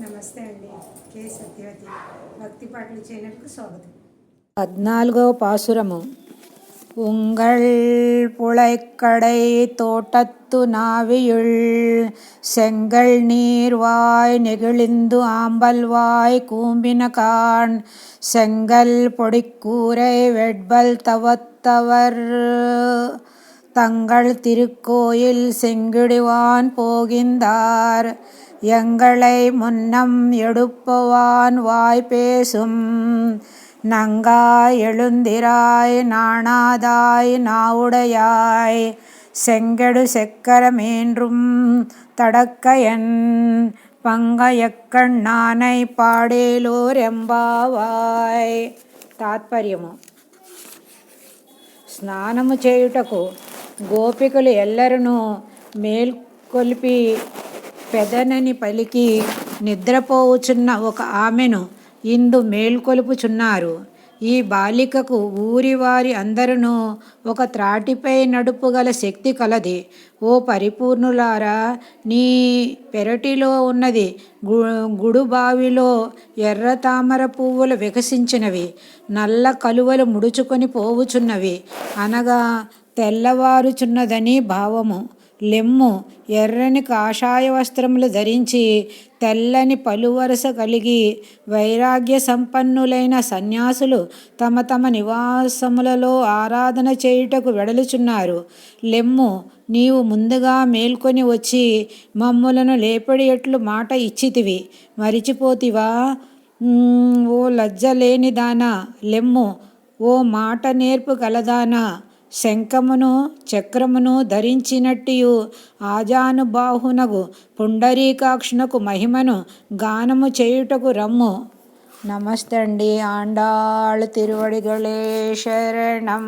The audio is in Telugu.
నమస్తే అండి కే సత్యవతి భక్తి పాటలు ఛానల్కు స్వాగతం పద్నాలుగవ పాసురము உங்கள் புழைக்கடை தோட்டத்து நாவியுள் செங்கல் நீர்வாய் நெகிழிந்து ஆம்பல்வாய் கூம்பினகான் செங்கல் பொடிக்கூரை வெட்பல் தவத்தவர் தங்கள் திருக்கோயில் செங்கிடுவான் போகின்றார் எங்களை முன்னம் எடுப்பவான் வாய் பேசும் நங்காய் எழுந்திராய் நாணாதாய் நாவுடையாய் செங்கடு செக்கரமேன்றும் தடக்கையன் పంగయక్కణ్ణానై పాడేలోరెంబావాయ్ తాత్పర్యము స్నానము చేయుటకు గోపికలు ఎల్లరును మేల్కొల్పి పెదనని పలికి నిద్రపోవుచున్న ఒక ఆమెను ఇందు మేల్కొలుపుచున్నారు. ఈ బాలికకు ఊరివారి అందరూ ఒక త్రాటిపై నడుపుగల శక్తి కలది. ఓ పరిపూర్ణులారా నీ పెరటిలో ఉన్నది గు గుడుబావిలో ఎర్ర తామర పువ్వులు వికసించినవి. నల్ల కలువలు ముడుచుకొని పోవుచున్నవి. అనగా తెల్లవారుచున్నదని భావము. లెమ్ము ఎర్రని కాషాయ వస్త్రములు ధరించి తెల్లని పలువరస కలిగి వైరాగ్య సంపన్నులైన సన్యాసులు తమ తమ నివాసములలో ఆరాధన చేయుటకు వెడలుచున్నారు. లెమ్ము నీవు ముందుగా మేల్కొని వచ్చి మమ్ములను లేపడి ఎట్లు మాట ఇచ్చితివి. మరిచిపోతివా? ఓ లజ్జ లేని దానా లెమ్ము ఓ మాట నేర్పు కలదానా శంఖమును చక్రమును ధరించినట్టియు ఆజానుబాహునగు పుండరీకాక్షునకు మహిమను గానము చేయుటకు రమ్ము. నమస్తే అండి ఆండాళ్ తిరువడిగళే శరణం.